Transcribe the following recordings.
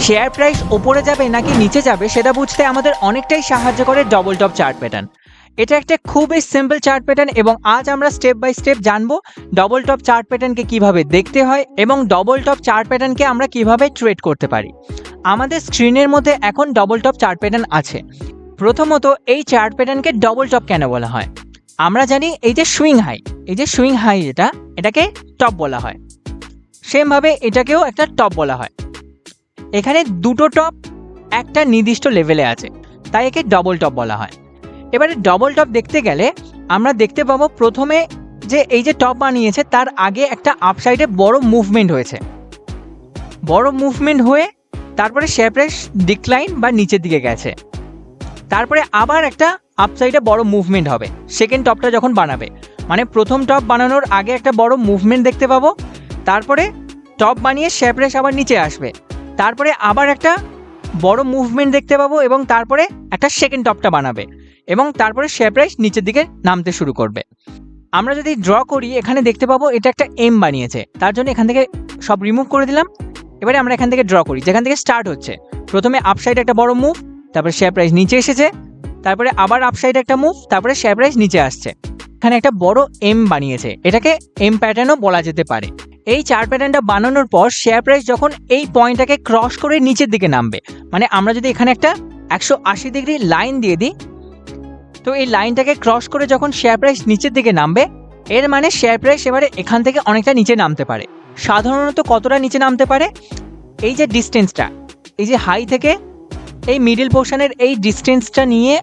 Share price ওপরে যাবে নাকি নিচে যাবে সেটা বুঝতে আমাদের অনেকটাই সাহায্য করে ডবল টপ চার্ট প্যাটার্ন এটা একটা খুবই সিম্পল চার্ট প্যাটার্ন এবং আজ আমরা স্টেপ বাই স্টেপ জানব ডবল টপ চার্ট প্যাটার্নকে কীভাবে দেখতে হয় এবং ডবল টপ চার্ট প্যাটার্নকে আমরা কীভাবে ট্রেড করতে পারি। আমাদের স্ক্রিনের মধ্যে এখন ডবল টপ চার্ট প্যাটার্ন আছে। প্রথমত এই চার্ট প্যাটার্নকে ডবল টপ কেন বলা হয়? আমরা জানি এই যে সুইং হাই এই যে সুইং হাই যেটা, এটাকে টপ বলা হয়। সেমভাবে এটাকেও একটা টপ বলা হয়। এখানে দুটো টপ একটা নির্দিষ্ট লেভেলে আছে। তাই একে ডবল টপ বলা হয়। এবারে ডবল টপ দেখতে গেলে আমরা দেখতে পাবো প্রথমে যে এই যে টপ বানিয়েছে, তার আগে একটা আপসাইডে বড় মুভমেন্ট হয়েছে। বড় মুভমেন্ট হয়ে তারপরে শেয়ার ডিক্লাইন বা নিচের দিকে গেছে। তারপরে আবার একটা আপসাইডে বড় মুভমেন্ট হবে। সেকেন্ড টপটা যখন বানাবে মানে প্রথম টপ বানানোর আগে একটা বড় মুভমেন্ট দেখতে পাবো। তারপরে টপ বানিয়ে শেয়ার আবার নিচে আসবে। তারপরে আবার একটা বড় মুভমেন্ট দেখতে পাবো এবং তারপরে একটা সেকেন্ড টপটা বানাবে এবং তারপরে শেয়ার প্রাইস নিচের দিকে নামতে শুরু করবে। আমরা যদি ড্র করি, এখানে দেখতে পাবো এটা একটা এম বানিয়েছে। তার জন্য এখান থেকে সব রিমুভ করে দিলাম। এবারে আমরা এখান থেকে ড্র করি, যেখান থেকে স্টার্ট হচ্ছে। প্রথমে আপসাইড একটা বড় মুভ তারপরে শেয়ার প্রাইস নিচে এসেছে। তারপরে আবার আপসাইড একটা মুভ তারপরে শেয়ার প্রাইস নিচে আসছে। এখানে একটা বড় এম বানিয়েছে। এটাকে এম প্যাটার্নও বলা যেতে পারে। এই চার প্যাটার্নটা বানানোর পর শেয়ার প্রাইস যখন এই পয়েন্টটাকে ক্রস করে নিচের দিকে নামবে মানে আমরা যদি এখানে একটা একশো আশি ডিগ্রি লাইন দিয়ে দিই, তো এই লাইনটাকে ক্রস করে যখন শেয়ার প্রাইস নিচের দিকে নামবে, এর মানে শেয়ার প্রাইস এবারে এখান থেকে অনেকটা নিচে নামতে পারে। সাধারণত কতটা নিচে নামতে পারে? এই যে ডিস্টেন্সটা এই যে হাই থেকে এই মিডিল পোর্শনের এই ডিস্টেন্সটা নিয়ে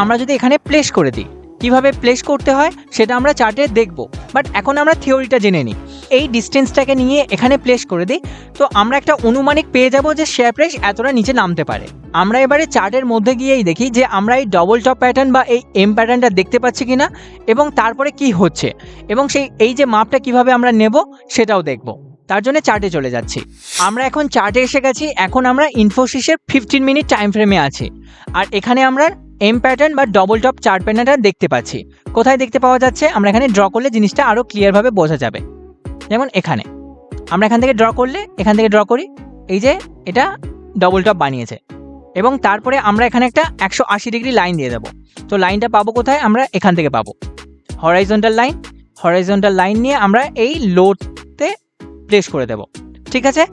আমরা যদি এখানে প্লেস করে দিই, কীভাবে প্লেস করতে হয় সেটা আমরা চার্টে দেখব। বাট এখন আমরা থিওরিটা জেনে নিই। এই ডিস্টেন্সটাকে নিয়ে এখানে প্লেস করে দিই। তো আমরা একটা অনুমানিক পেয়ে যাব যে শেয়ার প্রাইস এতটা নিচে নামতে পারে। আমরা এবারে চার্টের মধ্যে গিয়েই দেখি যে আমরা এই ডবল টপ প্যাটার্ন বা এই এম প্যাটার্নটা দেখতে পাচ্ছি কিনা এবং তারপরে কি হচ্ছে এবং সেই, এই যে মাপটা কীভাবে আমরা নেব সেটাও দেখব। তার জন্য চার্টে চলে যাচ্ছি। আমরা এখন চার্টে এসে গেছি, এখন আমরা ইনফোসিসের ফিফটিন মিনিট টাইম ফ্রেমে আছি। আর এখানে আমরা এম প্যাটার্ন বা ডবল টপ চার্ট প্যাটার্নটা দেখতে পাচ্ছি। কোথায় দেখতে পাওয়া যাচ্ছে? আমরা এখানে ড্র করলে জিনিসটা আরও ক্লিয়ারভাবে বোঝা যাবে। যেমন এখানে। আমরা এখান থেকে ড্র করলে, এখান থেকে ড্র করি। এই যে, এটা ডবল টপ বানিয়েছে। এবং তারপরে আমরা এখানে একটা একশো আশি ডিগ্রি লাইন দিয়ে দেবো। তো লাইনটা পাবো কোথায়? আমরা এখান থেকে পাবো। হরাইজন্টাল লাইন হরাইজন্টাল লাইন নিয়ে আমরা এই লোতে প্লেস করে দেব। ঠিক আছে?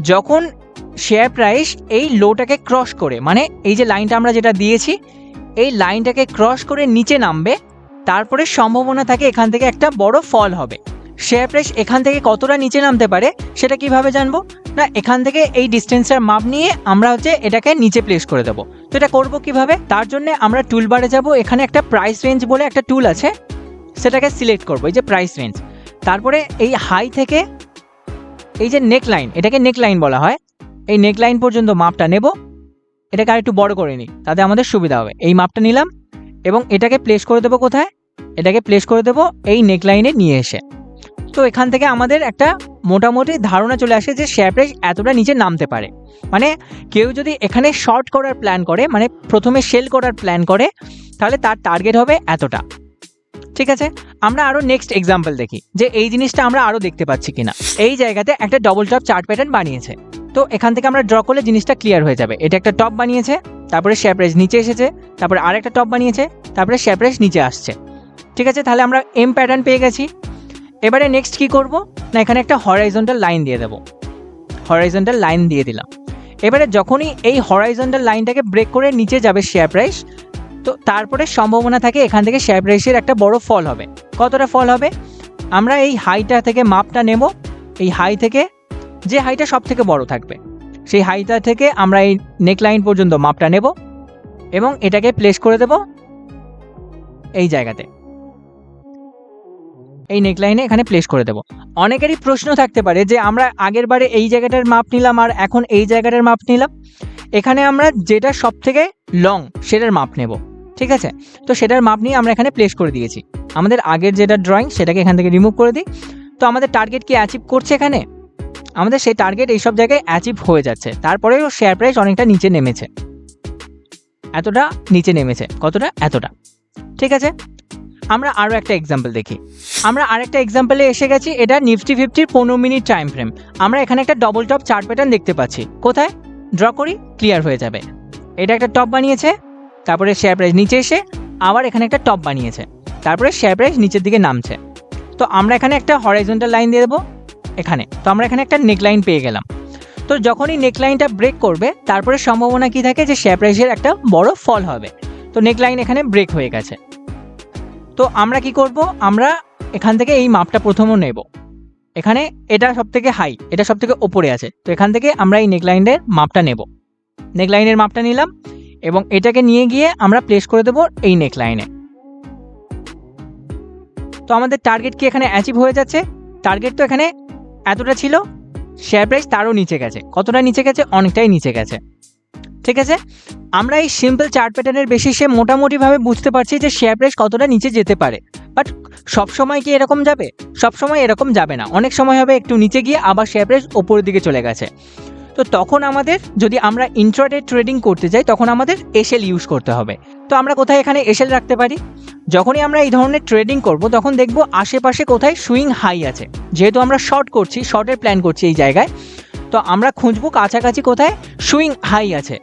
যখন শেয়ার প্রাইস এই লোটাকে ক্রস করে মানে এই যে লাইনটা আমরা যেটা দিয়েছি, এই লাইনটাকে ক্রস করে নিচে নামবে। তারপরে সম্ভাবনা থাকে এখান থেকে একটা বড় ফল হবে। শেয়ার প্রাইস এখান থেকে কতটা নিচে নামতে পারে, সেটা কীভাবে জানব? না, এখান থেকে এই ডিস্টেন্সটার মাপ নিয়ে আমরা হচ্ছে এটাকে নিচে প্লেস করে দেবো। তো এটা করব কীভাবে? তার জন্য আমরা টুল বারে যাব, এখানে একটা প্রাইস রেঞ্জ বলে একটা টুল আছে, সেটাকে সিলেক্ট করব, এই যে প্রাইস রেঞ্জ তারপরে এই হাই থেকে এই যে নেক লাইন এটাকে নেক লাইন বলা হয়, এই নেক লাইন পর্যন্ত মাপটা নেব। এটাকে আর একটু বড় করে নিই, তাতে আমাদের সুবিধা হবে। এই মাপটা নিলাম, এবং এটাকে প্লেস করে দেবো কোথায়? এটাকে প্লেস করে দেবো এই নেক লাইনে নিয়ে এসে। তো এখান থেকে আমাদের একটা মোটামুটি ধারণা চলে আসে যে শেয়ার প্রাইস এতটা নিচে নামতে পারে। মানে কেউ যদি এখানে শর্ট করার প্ল্যান করে মানে প্রথমে সেল করার প্ল্যান করে, তাহলে তার টার্গেট হবে এতটা। ঠিক আছে? আমরা আরও নেক্সট এক্সাম্পল দেখি, যে এই জিনিসটা আমরা আরও দেখতে পাচ্ছি কিনা। এই জায়গাতে একটা ডবল টপ চার্ট প্যাটার্ন বানিয়েছে। তো এখান থেকে আমরা ড্র করলে জিনিসটা ক্লিয়ার হয়ে যাবে। এটা একটা টপ বানিয়েছে, তারপরে শেয়ার প্রাইস নিচে এসেছে, তারপরে আরেকটা টপ বানিয়েছে, তারপরে শেয়ার প্রাইস নিচে আসছে। ঠিক আছে? তাহলে আমরা এম প্যাটার্ন পেয়ে গেছি। এবারে নেক্সট কি করব? না, এখানে একটা হরাইজন্টাল লাইন দিয়ে দেবো। হরাইজন্টাল লাইন দিয়ে দিলাম। এবারে যখনই এই হরাইজন্টাল লাইনটাকে ব্রেক করে নিচে যাবে শেয়ার প্রাইস তো তারপরে সম্ভাবনা থাকে এখান থেকে শেয়ার প্রাইসের একটা বড় ফল হবে। কতটা ফল হবে? আমরা এই হাইটা থেকে মাপটা নেব। এই হাই থেকে যে হাইটা সব থেকে বড় থাকবে, সেই হাইটা থেকে আমরা এই নেক লাইন পর্যন্ত মাপটা নেব এবং এটাকে প্লেস করে দেব এই জায়গাতে। এই নেকলাইনে এখানে প্লেস করে দেব। অনেকেরই প্রশ্ন থাকতে পারে যে, আমরা আগের বারে এই জায়গাটার মাপ নিলাম আর এখন এই জায়গাটার মাপ নিলাম। এখানে আমরা যেটা সব থেকে লং সেটার মাপ নেব, ঠিক আছে? তো সেটার মাপ নিয়ে আমরা এখানে প্লেস করে দিয়েছি। আমাদের আগের যেটা ড্রয়িং সেটাকে এখান থেকে রিমুভ করে দিই। তো আমাদের টার্গেট কি অ্যাচিভ করছে এখানে? আমাদের সেই টার্গেট এইসব জায়গায় অ্যাচিভ হয়ে যাচ্ছে। তারপরেও শেয়ার প্রাইস অনেকটা নিচে নেমেছে। এতটা নিচে নেমেছে। কতটা? এতটা। ঠিক আছে? আমরা আরও একটা এক্সাম্পল দেখি। আমরা আরেকটা এক্সাম্পলে এসে গেছি, এটা নিফটি ফিফটির পনেরো মিনিট টাইম ফ্রেম আমরা এখানে একটা ডবল টপ চার্ট প্যাটার্ন দেখতে পাচ্ছি। কোথায়? ড্র করি ক্লিয়ার হয়ে যাবে। এটা একটা টপ বানিয়েছে, তারপরে শেয়ার প্রাইস নিচে এসে আবার এখানে একটা টপ বানিয়েছে। তারপরে শেয়ার প্রাইস নিচের দিকে নামছে। তো আমরা এখানে একটা হরাইজন্টাল লাইন দিয়ে দেবো, এখানে। তো আমরা এখানে একটা নেক লাইন পেয়ে গেলাম। তো যখনই নেক লাইনটা ব্রেক করবে, তারপরে সম্ভাবনা কি থাকে যে শেয়ার প্রাইসের একটা বড় ফল হবে। তো নেক লাইন এখানে ব্রেক হয়ে গেছে। তো আমরা কি করব? আমরা এখান থেকে এই মাপটা প্রথমও নেব। এখানে এটা সব থেকে হাই এটা সব থেকে ওপরে আছে। তো এখান থেকে আমরা এই নেকলাইনের মাপটা নেব। নেকলাইনের মাপটা নিলাম এবং এটাকে নিয়ে গিয়ে আমরা প্লেস করে দেবো এই নেকলাইনে তো আমাদের টার্গেট কি এখানে অ্যাচিভ হয়ে যাচ্ছে? টার্গেট তো এখানে এতটা ছিল শেয়ার প্রাইস তারও নিচে গেছে। কতটা নিচে গেছে? অনেকটাই নিচে গেছে। ঠিক আছে? আমরা এই সিম্পল চার্ট প্যাটার্নের বেসিসে মোটামুটিভাবে বুঝতে পারছি যে শেয়ার প্রাইস কতটা নিচে যেতে পারে। বাট সব সময় কি এরকম যাবে? সব সময় এরকম যাবে না। অনেক সময় হবে একটু নিচে গিয়ে আবার শেয়ার প্রাইস ওপরের দিকে চলে গেছে। তো তখন আমাদের যদি আমরা ইন্ট্রাডে ট্রেডিং করতে যাই, তখন আমাদের এসএল ইউজ করতে হবে। তো আমরা কোথায় এখানে এসএল রাখতে পারি? যখনই আমরা এই ধরনের ট্রেডিং করব, তখন দেখব আশেপাশে কোথায় সুইং হাই আছে। যেহেতু আমরা শর্ট করছি শর্টের প্ল্যান করছি এই জায়গায় তো আমরা খুঁজবো কাছাকাছি কোথায়? সুইং হাই আছে।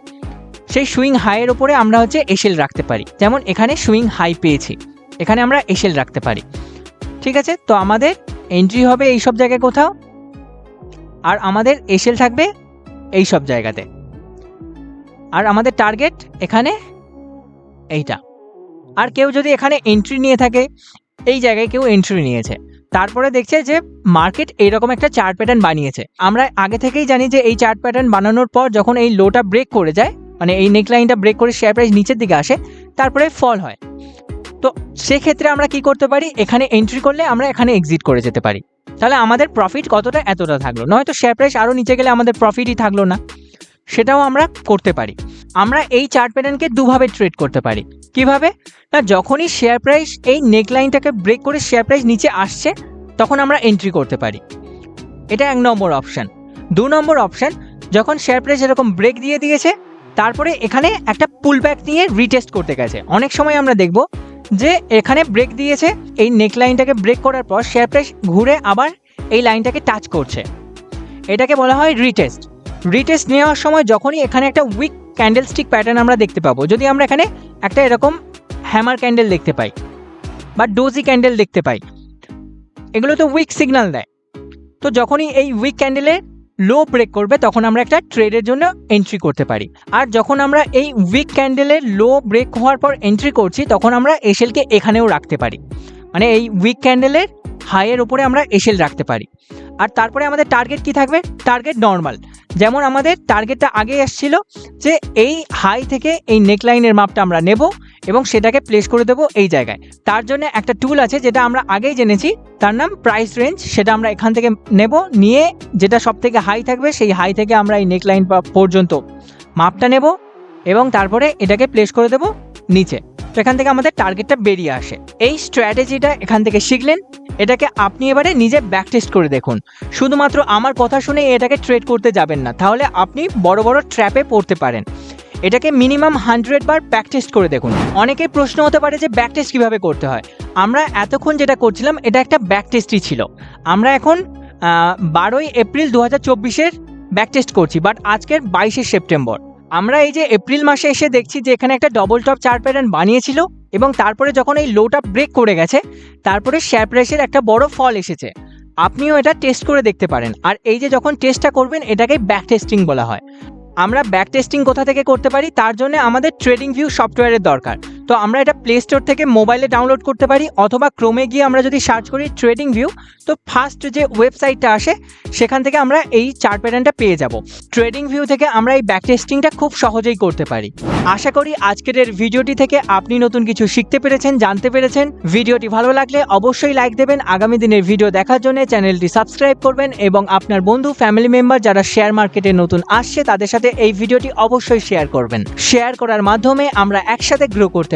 সেই সুইং হাইয়ের ওপরে আমরা হচ্ছে এসেল রাখতে পারি। যেমন এখানে সুইং হাই পেয়েছি। এখানে আমরা এসেল রাখতে পারি। ঠিক আছে? তো আমাদের এন্ট্রি হবে এই সব জায়গায় কোথাও। আর আমাদের এসেল থাকবে এই সব জায়গাতে। আর আমাদের টার্গেট এখানে এইটা। আর কেউ যদি এখানে এন্ট্রি নিয়ে থাকে, এই জায়গায় কেউ এন্ট্রি নিয়েছে। তারপরে দেখছে যে মার্কেট এইরকম একটা চার্ট প্যাটার্ন বানিয়েছে। আমরা আগে থেকেই জানি যে এই চার্ট প্যাটার্ন বানানোর পর যখন এই লোটা ব্রেক করে যায় মানে এই নেকলাইনটা ব্রেক করে শেয়ার প্রাইস নিচের দিকে আসে, তারপরে ফল হয়। তো সেক্ষেত্রে আমরা কি করতে পারি? এখানে এন্ট্রি করলে আমরা এখানে এক্সিট করে যেতে পারি। তাহলে আমাদের প্রফিট কতটা এতটা থাকল? নয়তো শেয়ার প্রাইস আরও নিচে গেলে আমাদের প্রফিটই থাকল না। সেটাও আমরা করতে পারি। আমরা এই চার্ট প্যাটার্নকে দুভাবে ট্রেড করতে পারি। কীভাবে? না, যখনই শেয়ার প্রাইস এই নেকলাইনটাকে ব্রেক করে শেয়ার প্রাইস নিচে আসছে, তখন আমরা এন্ট্রি করতে পারি। এটা এক নম্বর অপশান দু নম্বর অপশান যখন শেয়ার প্রাইস এরকম ব্রেক দিয়ে দিয়েছে, তারপরে এখানে একটা পুল ব্যাক নিয়ে রিটেস্ট করতে গেছে। অনেক সময় আমরা দেখব যে এখানে ব্রেক দিয়েছে, এই নেক লাইনটাকে ব্রেক করার পর শেয়ার প্রাইস ঘুরে আবার এই লাইনটাকে টাচ করছে। এটাকে বলা হয় রিটেস্ট রিটেস্ট নেওয়ার সময় যখনই এখানে একটা উইক ক্যান্ডেল স্টিক প্যাটার্ন আমরা দেখতে পাবো, যদি আমরা এখানে একটা এরকম হ্যামার ক্যান্ডেল দেখতে পাই বা ডোজি ক্যান্ডেল দেখতে পাই, এগুলো তো উইক সিগন্যাল দেয়। তো যখনই এই উইক ক্যান্ডেলের লো ব্রেক করবে, তখন আমরা একটা ট্রেডের জন্য এন্ট্রি করতে পারি। আর যখন আমরা এই উইক ক্যান্ডেলের লো ব্রেক হওয়ার পর এন্ট্রি করছি, তখন আমরা এসেলকে এখানেও রাখতে পারি। মানে এই উইক ক্যান্ডেলের হাইয়ের উপরে আমরা এসেল রাখতে পারি। আর তারপরে আমাদের টার্গেট কি থাকবে? টার্গেট নর্মাল যেমন আমাদের টার্গেটটা আগে এসেছিল যে এই হাই থেকে এই নেকলাইনের মাপটা আমরা নেব এবং সেটাকে প্লেস করে দেবো এই জায়গায়। তার জন্য একটা টুল আছে যেটা আমরা আগেই জেনেছি, তার নাম প্রাইস রেঞ্জ সেটা আমরা এখান থেকে নেব, নিয়ে যেটা সব থেকে হাই থাকবে সেই হাই থেকে আমরা এই নেকলাইন পর্যন্ত মাপটা নেব এবং তারপরে এটাকে প্লেস করে দেব নিচে। তো এখান থেকে আমাদের টার্গেটটা বেরিয়ে আসে। এই স্ট্র্যাটেজিটা এখান থেকে শিখলেন, এটাকে আপনি এবারে নিজে ব্যাক টেস্ট করে দেখুন। শুধুমাত্র আমার কথা শুনে এটাকে ট্রেড করতে যাবেন না, তাহলে আপনি বড় বড় ট্র্যাপে পড়তে পারেন। এটাকে মিনিমাম হান্ড্রেড বার ব্যাক টেস্ট করে দেখুন। অনেকে প্রশ্ন হতে পারে যে ব্যাক টেস্ট কীভাবে করতে হয়? আমরা এতক্ষণ যেটা করছিলাম, এটা একটা ব্যাক টেস্টই ছিল। আমরা এখন বারোই এপ্রিল দু হাজার চব্বিশের ব্যাক টেস্ট করছি বাট আজকের বাইশে সেপ্টেম্বর। আমরা এই যে এপ্রিল মাসে এসে দেখছি যে এখানে একটা ডবল টপ চার প্যাটার্ন বানিয়েছিল এবং তারপরে যখন এই লোটা ব্রেক করে গেছে, তারপরে শেয়ার প্রাইসের একটা বড় ফল এসেছে। আপনিও এটা টেস্ট করে দেখতে পারেন। আর এই যে যখন টেস্টটা করবেন, এটাকে ব্যাক টেস্টিং বলা হয়। আমরা ব্যাক টেস্টিং কোথা থেকে করতে পারি? তার জন্য আমাদের ট্রেডিং ভিউ সফটওয়্যারের দরকার। তো আমরা এটা প্লে স্টোর থেকে মোবাইলে ডাউনলোড করতে পারি, অথবা ক্রোমে গিয়ে আমরা যদি সার্চ করি ট্রেডিং ভিউ তো ফার্স্ট যে ওয়েবসাইটটা আসে, সেখান থেকে আমরা এই চার্ট প্যাটার্নটা পেয়ে যাব। ট্রেডিং ভিউ থেকে আমরা এই ব্যাক টেস্টিংটা খুব সহজেই করতে পারি। আশা করি আজকের এর ভিডিওটি থেকে আপনি নতুন কিছু শিখতে পেরেছেন, জানতে পেরেছেন। ভিডিওটি ভালো লাগলে অবশ্যই লাইক দেবেন। আগামী দিনের ভিডিও দেখার জন্য চ্যানেলটি সাবস্ক্রাইব করবেন এবং আপনার বন্ধু ফ্যামিলি মেম্বার যারা শেয়ার মার্কেটে নতুন আসছে, তাদের সাথে এই ভিডিওটি অবশ্যই শেয়ার করবেন। শেয়ার করার মাধ্যমে আমরা একসাথে গ্রো করতে